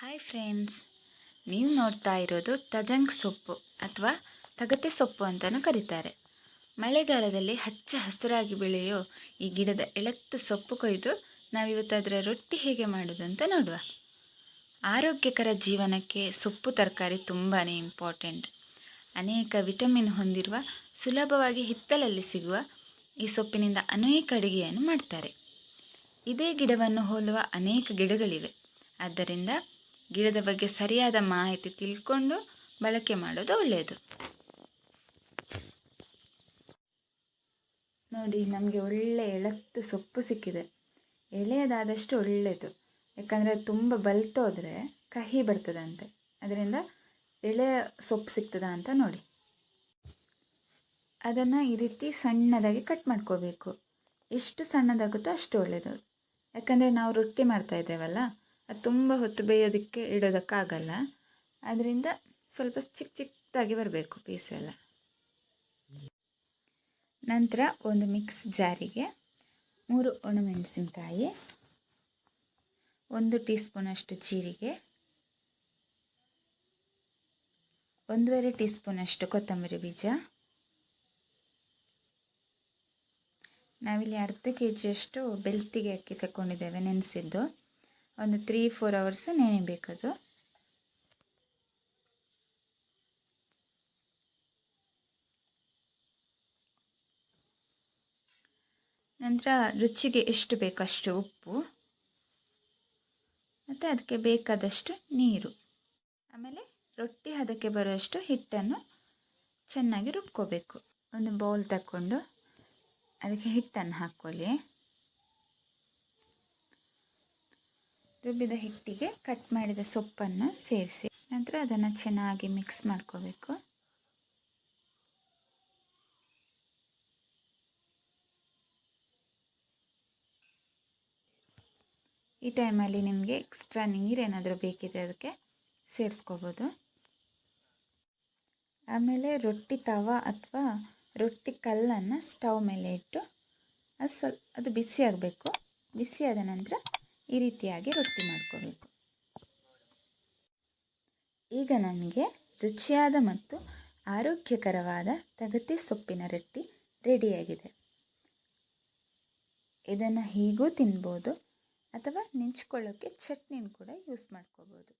Hi friends ನೀವು ನೋಡ್ತಾ ಇರೋದು ತಜಂಗ್ ಸೊಪ್ಪು ಅಥವಾ ತಗತೆ ಸೊಪ್ಪು ಅಂತಲೂ ಕರೀತಾರೆ. ಮಳೆಗಾಲದಲ್ಲಿ ಹಚ್ಚ ಹಸಿರಾಗಿ ಬೆಳೆಯೋ ಈ ಗಿಡದ ಎಳತ್ತು ಸೊಪ್ಪು ಕೊಯ್ದು ನಾವಿವತ್ತು ಅದರ ರೊಟ್ಟಿ ಹೇಗೆ ಮಾಡೋದು ಅಂತ ನೋಡುವ. ಆರೋಗ್ಯಕರ ಜೀವನಕ್ಕೆ ಸೊಪ್ಪು ತರಕಾರಿ ತುಂಬಾ ಇಂಪಾರ್ಟೆಂಟ್ ಅನೇಕ ವಿಟಮಿನ್ ಹೊಂದಿರುವ ಸುಲಭವಾಗಿ ಹಿತ್ತಲಲ್ಲಿ ಸಿಗುವ ಈ ಸೊಪ್ಪಿನಿಂದ ಅನೇಕ ಅಡುಗೆಯನ್ನು ಮಾಡ್ತಾರೆ. ಇದೇ ಗಿಡವನ್ನು ಹೋಲುವ ಅನೇಕ ಗಿಡಗಳಿವೆ. ಆದ್ದರಿಂದ ಗಿಡದ ಬಗ್ಗೆ ಸರಿಯಾದ ಮಾಹಿತಿ ತಿಳ್ಕೊಂಡು ಬಳಕೆ ಮಾಡೋದು ಒಳ್ಳೆಯದು. ನೋಡಿ, ನಮಗೆ ಒಳ್ಳೆ ಎಳತ್ತು ಸೊಪ್ಪು ಸಿಕ್ಕಿದೆ. ಎಳೆಯದಾದಷ್ಟು ಒಳ್ಳೆಯದು. ಯಾಕಂದರೆ ತುಂಬ ಬಲ್ತೋದ್ರೆ ಕಹಿ ಬರ್ತದಂತೆ. ಅದರಿಂದ ಎಳೆಯ ಸೊಪ್ಪು ಸಿಗ್ತದ ಅಂತ ನೋಡಿ. ಅದನ್ನು ಈ ರೀತಿ ಸಣ್ಣದಾಗಿ ಕಟ್ ಮಾಡ್ಕೋಬೇಕು. ಎಷ್ಟು ಸಣ್ಣದಾಗುತ್ತೋ ಅಷ್ಟು ಒಳ್ಳೆಯದು. ಯಾಕಂದರೆ ನಾವು ರೊಟ್ಟಿ ಮಾಡ್ತಾ ಇದ್ದೇವಲ್ಲ ಅದು ತುಂಬ ಹೊತ್ತು ಬೇಯೋದಕ್ಕೆ ಇಡೋದಕ್ಕಾಗಲ್ಲ. ಅದರಿಂದ ಸ್ವಲ್ಪ ಚಿಕ್ಕ ಚಿಕ್ಕದಾಗಿ ಬರಬೇಕು ಪೀಸೆಲ್ಲ ನಂತರ ಒಂದು ಮಿಕ್ಸ್ ಜಾರಿಗೆ ಮೂರು ಒಣಮೆಣಸಿನ್ಕಾಯಿ, ಒಂದು ಟೀ ಸ್ಪೂನಷ್ಟು ಜೀರಿಗೆ, ಒಂದೂವರೆ ಟೀ ಸ್ಪೂನಷ್ಟು ಕೊತ್ತಂಬರಿ ಬೀಜ. ನಾವಿಲ್ಲಿ ಅರ್ಧ ಕೆ ಜಿಯಷ್ಟು ಬೆಳ್ತಿಗೆ ಅಕ್ಕಿ ತಗೊಂಡಿದ್ದೇವೆ ನೆನೆಸಿದ್ದು. ಒಂದು ತ್ರೀ, ಫೋರ್ ಅವರ್ಸ್ ನೆನೆಯಬೇಕದು ನಂತರ ರುಚಿಗೆ ಎಷ್ಟು ಬೇಕಷ್ಟು ಉಪ್ಪು. ಮತ್ತು ಅದಕ್ಕೆ ಬೇಕಾದಷ್ಟು ನೀರು. ಆಮೇಲೆ ರೊಟ್ಟಿ ಹದಕ್ಕೆ ಬರುವಷ್ಟು ಹಿಟ್ಟನ್ನು ಚೆನ್ನಾಗಿ ರುಬ್ಕೋಬೇಕು. ಒಂದು ಬೌಲ್ ತಗೊಂಡು ಅದಕ್ಕೆ ಹಿಟ್ಟನ್ನು ಹಾಕ್ಕೊಳ್ಳಿ. ರುಬ್ಬಿದ ಹಿಟ್ಟಿಗೆ ಕಟ್ ಮಾಡಿದ ಸೊಪ್ಪನ್ನು ಸೇರಿಸಿ. ನಂತರ ಅದನ್ನು ಚೆನ್ನಾಗಿ ಮಿಕ್ಸ್ ಮಾಡ್ಕೋಬೇಕು. ಈ ಟೈಮಲ್ಲಿ ನಿಮಗೆ ಎಕ್ಸ್ಟ್ರಾ ನೀರೇನಾದರೂ ಬೇಕಿದೆ ಅದಕ್ಕೆ ಸೇರಿಸ್ಕೋಬೋದು. ಆಮೇಲೆ ರೊಟ್ಟಿ ತವ ಅಥವಾ ರೊಟ್ಟಿ ಕಲ್ಲನ್ನು ಸ್ಟವ್ ಮೇಲೆ ಇಟ್ಟು ಅದು ಸ್ವಲ್ಪ ಅದು ಬಿಸಿ ಆಗಬೇಕು ಬಿಸಿಯಾದ ನಂತರ ಈ ರೀತಿಯಾಗಿ ರೊಟ್ಟಿ ಮಾಡ್ಕೋಬೇಕು. ಈಗ ನಮಗೆ ರುಚಿಯಾದ ಮತ್ತು ಆರೋಗ್ಯಕರವಾದ ತಗತಿ ಸೊಪ್ಪಿನ ರೊಟ್ಟಿ ರೆಡಿಯಾಗಿದೆ. ಇದನ್ನು ಹೀಗೂ ತಿನ್ಬೋದು ಅಥವಾ ನೆಂಚ್ಕೊಳ್ಳೋಕ್ಕೆ ಚಟ್ನಿನ ಕೂಡ ಯೂಸ್ ಮಾಡ್ಕೋಬೋದು.